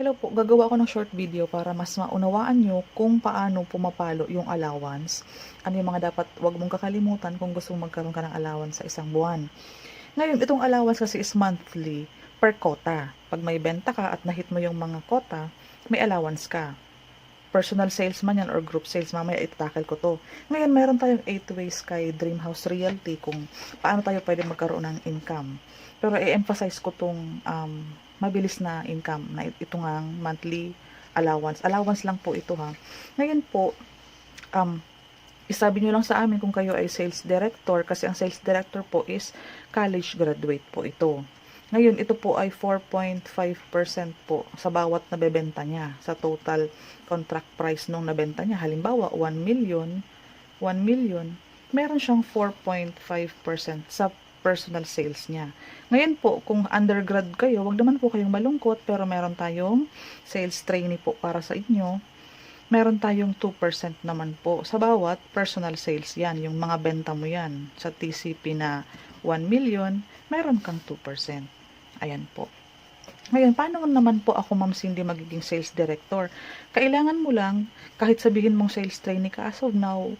Hello po, gagawa ako ng short video para mas maunawaan nyo kung paano pumapalo yung allowance. Ano yung mga dapat wag mong kakalimutan kung gusto mong magkaroon ka ng allowance sa isang buwan. Ngayon, itong allowance kasi is monthly per quota. Pag may benta ka at nahit mo yung mga quota, may allowance ka. Personal sales man yan or group sales, mamaya itatakal ko to. Ngayon, meron tayong 8 ways kay Dreamhouse Realty kung paano tayo pwede magkaroon ng income. Pero i-emphasize ko tong um, mabilis na income na it- ito nga monthly allowance. Allowance lang po ito ha. Ngayon po, um, isabi nyo lang sa amin kung kayo ay sales director kasi ang sales director po is college graduate po ito. Ngayon, ito po ay 4.5% po sa bawat nabebenta niya sa total contract price nung nabenta niya. Halimbawa, 1 million, 1 million, meron siyang 4.5% sa personal sales niya. Ngayon po, kung undergrad kayo, wag naman po kayong malungkot, pero meron tayong sales trainee po para sa inyo. Meron tayong 2% naman po sa bawat personal sales yan. Yung mga benta mo yan sa TCP na 1 million, meron kang 2%. Ayan po. Ngayon, paano naman po ako, Ma'am Cindy, magiging sales director? Kailangan mo lang, kahit sabihin mong sales trainee ka as of now,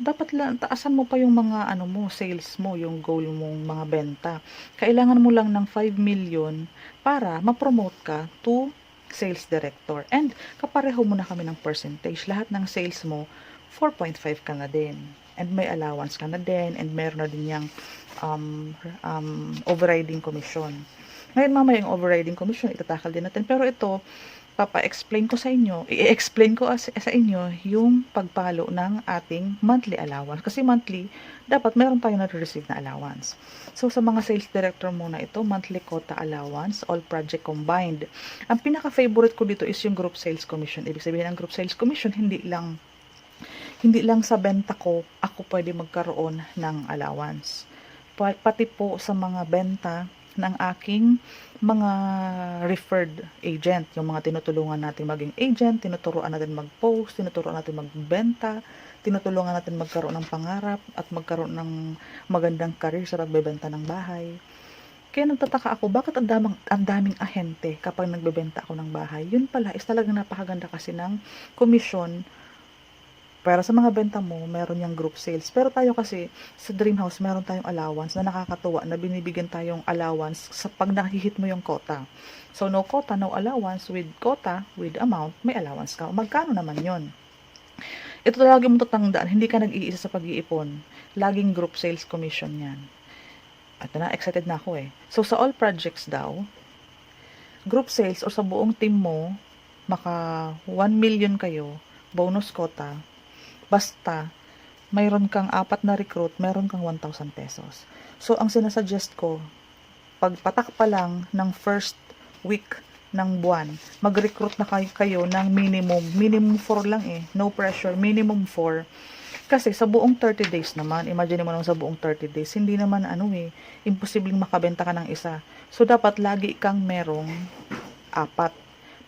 dapat lang, taasan mo pa yung mga ano mo, sales mo, yung goal mong mga benta. Kailangan mo lang ng 5 million para ma-promote ka to sales director. And kapareho mo na kami ng percentage. Lahat ng sales mo, 4.5 ka na din. And may allowance ka na din. And meron na din yung um, um, overriding commission. Ngayon mamaya yung overriding commission, itatakal din natin. Pero ito, papa-explain ko sa inyo, i-explain ko as, sa inyo yung pagpalo ng ating monthly allowance. Kasi monthly, dapat meron tayo na-receive na allowance. So, sa mga sales director muna ito, monthly quota allowance, all project combined. Ang pinaka-favorite ko dito is yung group sales commission. Ibig sabihin, ang group sales commission, hindi lang hindi lang sa benta ko, ako pwede magkaroon ng allowance. Pa- Pati po sa mga benta ng aking mga referred agent, yung mga tinutulungan natin maging agent, tinuturuan natin mag-post, tinuturuan natin magbenta, tinutulungan natin magkaroon ng pangarap at magkaroon ng magandang career sa pagbebenta ng bahay. Kaya nagtataka ako, bakit ang daming, ang daming ahente kapag nagbebenta ako ng bahay? Yun pala, is talagang napakaganda kasi ng commission para sa mga benta mo, meron yung group sales. Pero tayo kasi, sa Dream House, meron tayong allowance na nakakatuwa na binibigyan tayong allowance sa pag nakihit mo yung quota. So, no quota, no allowance. With quota, with amount, may allowance ka. Magkano naman yon Ito talaga mo tatandaan, hindi ka nag-iisa sa pag-iipon. Laging group sales commission yan. At na, excited na ako eh. So, sa all projects daw, group sales or sa buong team mo, maka 1 million kayo, bonus quota, basta mayroon kang apat na recruit, meron kang 1,000 pesos. So, ang sinasuggest ko, pagpatak pa lang ng first week ng buwan, mag-recruit na kayo, kayo ng minimum, minimum 4 lang eh, no pressure, minimum 4. Kasi sa buong 30 days naman, imagine mo naman sa buong 30 days, hindi naman ano eh, imposibleng makabenta ka ng isa. So, dapat lagi kang merong apat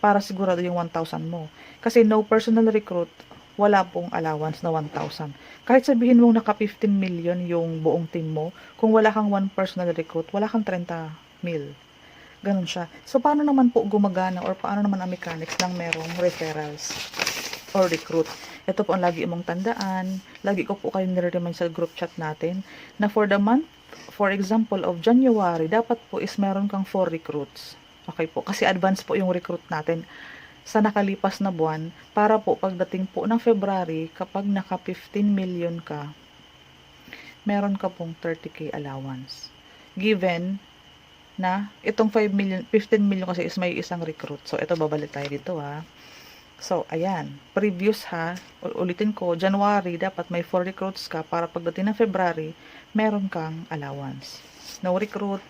para sigurado yung 1,000 mo. Kasi no personal recruit, wala pong allowance na 1,000. Kahit sabihin mong naka 15 million yung buong team mo, kung wala kang one personal recruit, wala kang 30 mil. Ganun siya. So, paano naman po gumagana or paano naman ang mechanics ng merong referrals or recruit? Ito po ang lagi mong tandaan. Lagi ko po kayo nire-remind sa group chat natin na for the month, for example, of January, dapat po is meron kang 4 recruits. Okay po. Kasi advance po yung recruit natin sa nakalipas na buwan para po pagdating po ng February kapag naka 15 million ka meron ka pong 30k allowance. Given na itong 5 million 15 million kasi is may isang recruit. So ito babalik tayo dito ha. So ayan. Previous ha ul- ulitin ko January dapat may 4 recruits ka para pagdating ng February meron kang allowance. No recruit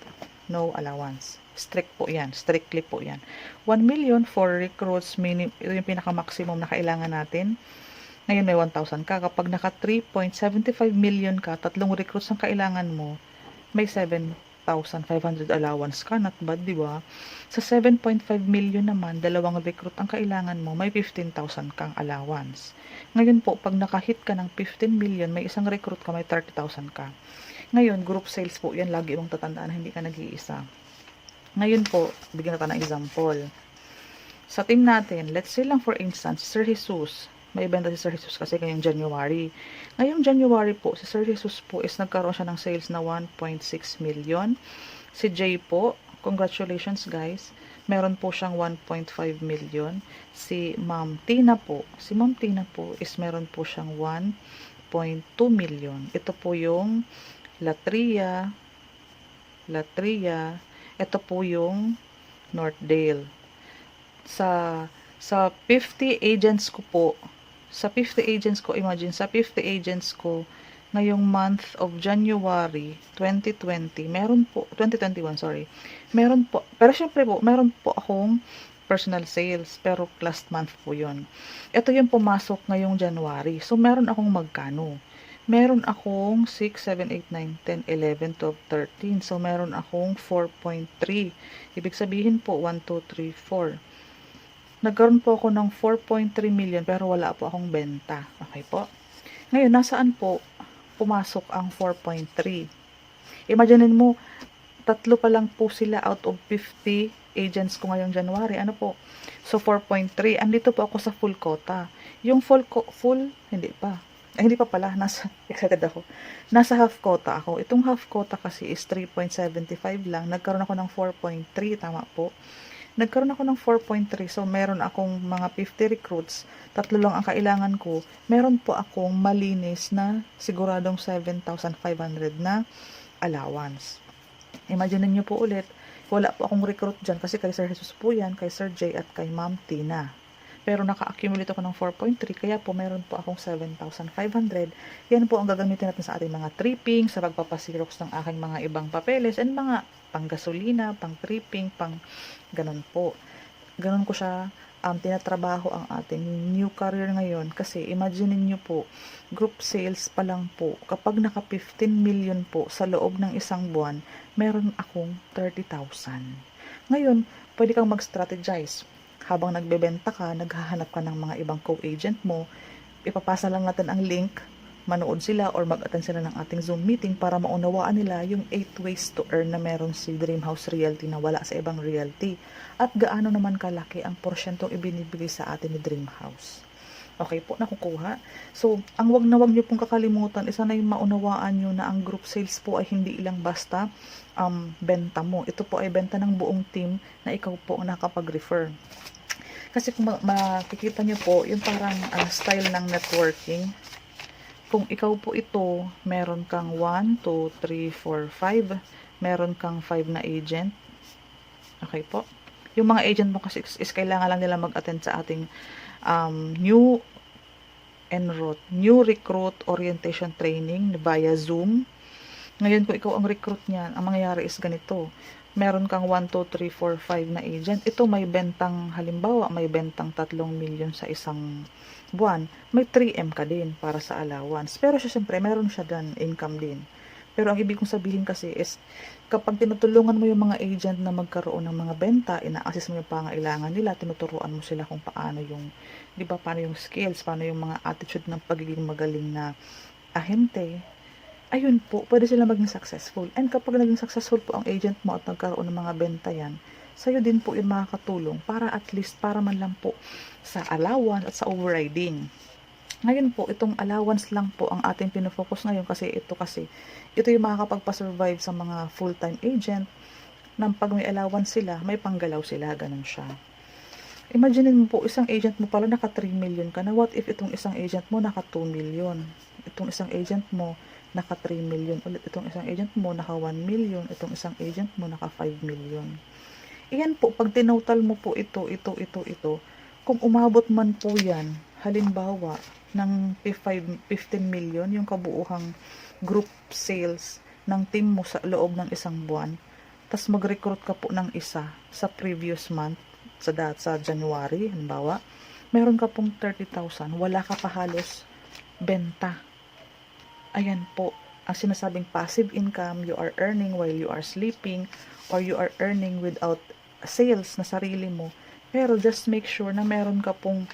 no allowance strict po yan. Strictly po yan. 1 million for recruits minim, ito yung pinaka-maximum na kailangan natin. Ngayon may 1,000 ka. Kapag naka 3.75 million ka tatlong recruits ang kailangan mo may 7,500 allowance ka. Not bad di ba? Sa 7.5 million naman dalawang recruit ang kailangan mo may 15,000 kang allowance. Ngayon po pag nakahit ka ng 15 million may isang recruit ka may 30,000 ka. Ngayon group sales po yan. Lagi mong tatandaan hindi ka nag-iisa ngayon po, bigyan natin ng example. Sa team natin, let's say lang for instance, Sir Jesus, may benta si Sir Jesus kasi ngayong January. Ngayong January po, si Sir Jesus po is nagkaroon siya ng sales na 1.6 million. Si Jay po, congratulations guys, meron po siyang 1.5 million. Si Ma'am Tina po, si Ma'am Tina po is meron po siyang 1.2 million. Ito po yung Latria, Latria, ito po yung Northdale. Sa sa 50 agents ko po, sa 50 agents ko, imagine, sa 50 agents ko, ngayong month of January 2020, meron po, 2021, sorry, meron po, pero syempre po, meron po akong personal sales, pero last month po yon Ito yung pumasok ngayong January. So, meron akong magkano? Meron akong 6, 7, 8, 9, 10, 11, 12, 13. So, meron akong 4.3. Ibig sabihin po, 1, 2, 3, 4 nagkaroon po ako ng 4.3 million pero wala po akong benta. Okay po? Ngayon, nasaan po pumasok ang 4.3? Imaginin mo, tatlo pa lang po sila out of 50 agents ko ngayong January. Ano po? So, 4.3. Andito po ako sa full quota. Yung full, full, hindi pa. Ay, hindi pa pala. Nasa, excited ako. Nasa half quota ako. Itong half quota kasi is 3.75 lang. Nagkaroon ako ng 4.3. Tama po nagkaroon ako ng 4.3. So, meron akong mga 50 recruits. Tatlo lang ang kailangan ko. Meron po akong malinis na siguradong 7,500 na allowance. Imagine niyo po ulit, wala po akong recruit dyan kasi kay Sir Jesus po yan, kay Sir Jay at kay Ma'am Tina. Pero naka-accumulate ako ng 4.3, kaya po meron po akong 7,500. Yan po ang gagamitin natin sa ating mga tripping, sa pagpapasirox ng aking mga ibang papeles, and mga pang gasolina, pang tripping, pang ganun po. Ganun ko siya um, tinatrabaho ang ating new career ngayon kasi imagine niyo po group sales pa lang po kapag naka 15 million po sa loob ng isang buwan meron akong 30,000 ngayon pwede kang mag-strategize habang nagbebenta ka naghahanap ka ng mga ibang co-agent mo ipapasa lang natin ang link manood sila or mag-attend sila ng ating Zoom meeting para maunawaan nila yung 8 ways to earn na meron si Dreamhouse Realty na wala sa ibang realty at gaano naman kalaki ang porsyentong ibinibigay sa atin ni Dreamhouse. Okay po, nakukuha. So, ang wag na wag nyo pong kakalimutan, isa na yung maunawaan nyo na ang group sales po ay hindi ilang basta um, benta mo. Ito po ay benta ng buong team na ikaw po ang nakapag-refer. Kasi kung ma- makikita nyo po, yung parang uh, style ng networking, kung ikaw po ito, meron kang 1, 2, 3, 4, 5, meron kang 5 na agent. Okay po. Yung mga agent mo kasi is, kailangan lang nila mag-attend sa ating um, new enroll, new recruit orientation training via Zoom. Ngayon, kung ikaw ang recruit niyan, ang mangyayari is ganito. Meron kang 1, 2, 3, 4, 5 na agent. Ito may bentang, halimbawa, may bentang 3 milyon sa isang buwan. May 3M ka din para sa allowance. Pero siya, siyempre, meron siya dan income din. Pero ang ibig kong sabihin kasi is, kapag tinutulungan mo yung mga agent na magkaroon ng mga benta, ina-assess mo yung pangailangan nila, tinuturuan mo sila kung paano yung, di ba, paano yung skills, paano yung mga attitude ng pagiging magaling na ahente, ayun po, pwede sila maging successful. And kapag naging successful po ang agent mo at nagkaroon ng mga benta yan, sa'yo din po yun makakatulong para at least, para man lang po sa allowance at sa overriding. Ngayon po, itong allowance lang po ang ating pinofocus ngayon kasi ito kasi, ito yung makakapagpa-survive sa mga full-time agent nang pag may allowance sila, may panggalaw sila, ganun siya. Imagine mo po, isang agent mo pala naka 3 million ka na. What if itong isang agent mo naka 2 million? Itong isang agent mo naka 3 million. Ulit itong isang agent mo naka 1 million. Itong isang agent mo naka 5 million. Iyan po, pag tinotal mo po ito, ito, ito, ito, kung umabot man po yan, halimbawa, ng 5, 15 million, yung kabuuhang group sales ng team mo sa loob ng isang buwan, tapos mag-recruit ka po ng isa sa previous month, sa, sa January, halimbawa, meron ka pong 30,000, wala ka pa halos benta. Ayan po, ang sinasabing passive income, you are earning while you are sleeping, or you are earning without sales na sarili mo. Pero just make sure na meron ka pong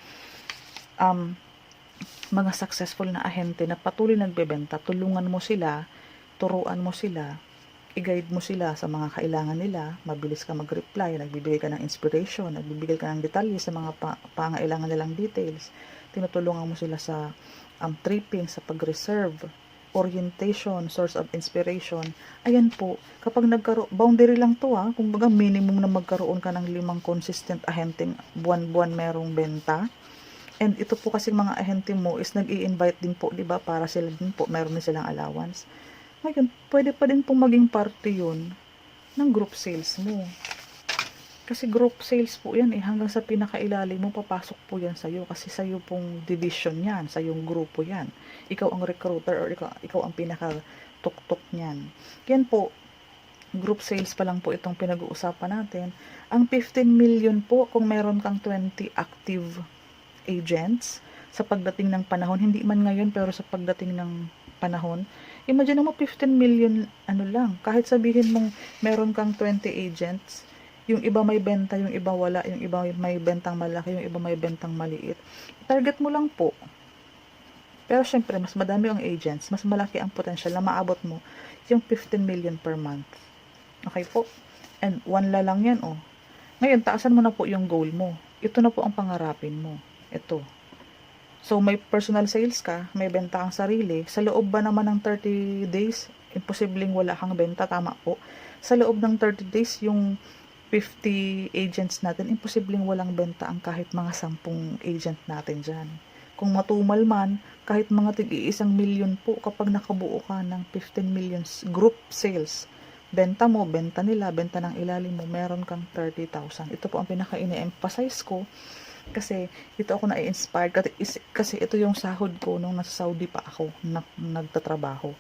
um, mga successful na ahente na patuloy nagbebenta, tulungan mo sila, turuan mo sila, i-guide mo sila sa mga kailangan nila, mabilis ka mag-reply, nagbibigay ka ng inspiration, nagbibigay ka ng detalye sa mga pa- pangailangan nilang details, tinutulungan mo sila sa um, tripping, sa pag-reserve, orientation, source of inspiration. Ayan po, kapag nagkaroon, boundary lang to ha, kung baga minimum na magkaroon ka ng limang consistent ahenteng buwan-buwan merong benta. And ito po kasi mga ahente mo is nag invite din po, di ba, para sila din po, meron din silang allowance. Ngayon, pwede pa din pong maging parte yun ng group sales mo. Kasi group sales po yan eh, hanggang sa pinakailalim mo, papasok po yan sa'yo. Kasi sa'yo pong division yan, sa yung grupo yan. Ikaw ang recruiter or ikaw, ikaw ang pinaka-tuktok niyan. Yan po, group sales pa lang po itong pinag-uusapan natin. Ang 15 million po, kung meron kang 20 active agents, sa pagdating ng panahon, hindi man ngayon, pero sa pagdating ng panahon, imagine mo 15 million, ano lang, kahit sabihin mong meron kang 20 agents, yung iba may benta, yung iba wala, yung iba may bentang malaki, yung iba may bentang maliit. Target mo lang po. Pero syempre, mas madami ang agents, mas malaki ang potential na maabot mo yung 15 million per month. Okay po? And one la lang yan, oh. Ngayon, taasan mo na po yung goal mo. Ito na po ang pangarapin mo. Ito. So, may personal sales ka, may benta kang sarili. Sa loob ba naman ng 30 days, imposibleng wala kang benta, tama po. Sa loob ng 30 days, yung 50 agents natin, imposibleng walang benta ang kahit mga 10 agent natin dyan. Kung matumal man, kahit mga tig-iisang milyon po kapag nakabuo ka ng 15 million group sales, benta mo, benta nila, benta ng ilalim mo, meron kang 30,000. Ito po ang pinaka-ini-emphasize ko kasi ito ako na-inspired kasi ito yung sahod ko nung nasa Saudi pa ako na, nagtatrabaho.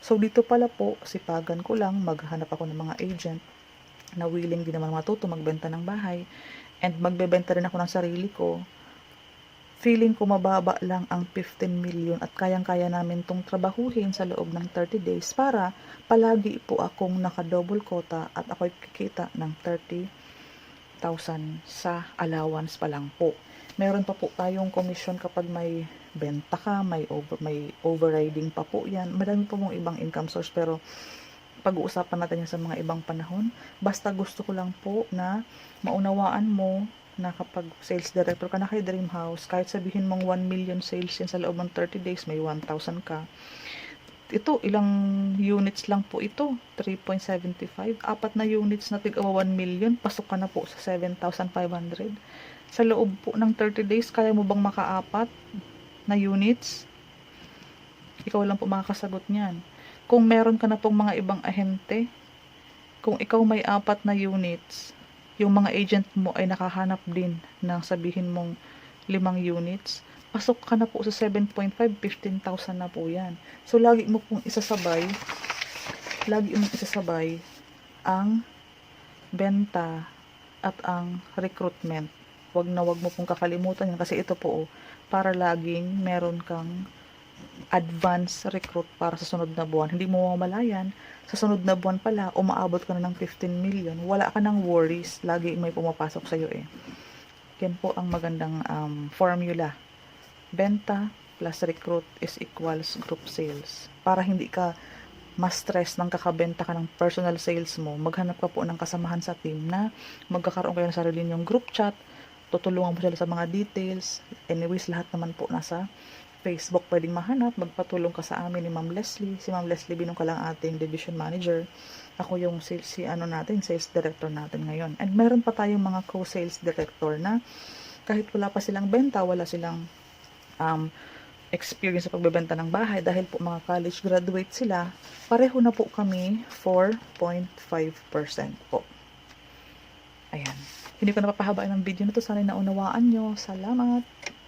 So dito pala po, sipagan ko lang, maghanap ako ng mga agent na willing din naman matuto magbenta ng bahay and magbebenta rin ako ng sarili ko feeling ko mababa lang ang 15 million at kayang-kaya namin tong trabahuhin sa loob ng 30 days para palagi po akong naka-double quota at ako'y kikita ng 30,000 sa allowance pa lang po. Meron pa po tayong commission kapag may benta ka, may over may overriding pa po 'yan. Madami po mong ibang income source pero pag-uusapan natin yan sa mga ibang panahon. Basta gusto ko lang po na maunawaan mo na kapag sales director ka na kay Dream House, kahit sabihin mong 1 million sales yan sa loob ng 30 days, may 1,000 ka. Ito, ilang units lang po ito? 3.75. Apat na units na tig 1 million, pasok ka na po sa 7,500. Sa loob po ng 30 days, kaya mo bang makaapat na units? Ikaw lang po makakasagot niyan. Kung meron ka na pong mga ibang ahente, kung ikaw may apat na units, yung mga agent mo ay nakahanap din ng sabihin mong limang units, pasok ka na po sa 7.5, 15,000 na po yan. So, lagi mo pong isasabay, lagi mong isasabay ang benta at ang recruitment. Wag na wag mo pong kakalimutan yan kasi ito po, oh, para laging meron kang advance recruit para sa sunod na buwan. Hindi mo mamalayan, sa sunod na buwan pala, umaabot ka na ng 15 million. Wala ka ng worries. Lagi may pumapasok sa'yo eh. Yan po ang magandang um, formula. Benta plus recruit is equals group sales. Para hindi ka ma-stress ng kakabenta ka ng personal sales mo, maghanap ka po ng kasamahan sa team na magkakaroon kayo ng sarili niyong group chat, tutulungan mo sila sa mga details. Anyways, lahat naman po nasa Facebook pwedeng mahanap. Magpatulong ka sa amin ni Ma'am Leslie. Si Ma'am Leslie Binong ka lang ating division manager. Ako yung si, si ano natin, sales director natin ngayon. And meron pa tayong mga co-sales director na kahit wala pa silang benta, wala silang um, experience sa pagbebenta ng bahay dahil po mga college graduate sila, pareho na po kami 4.5% po. Ayan. Hindi ko napapahabaan ng video na to. Sana naunawaan nyo. Salamat!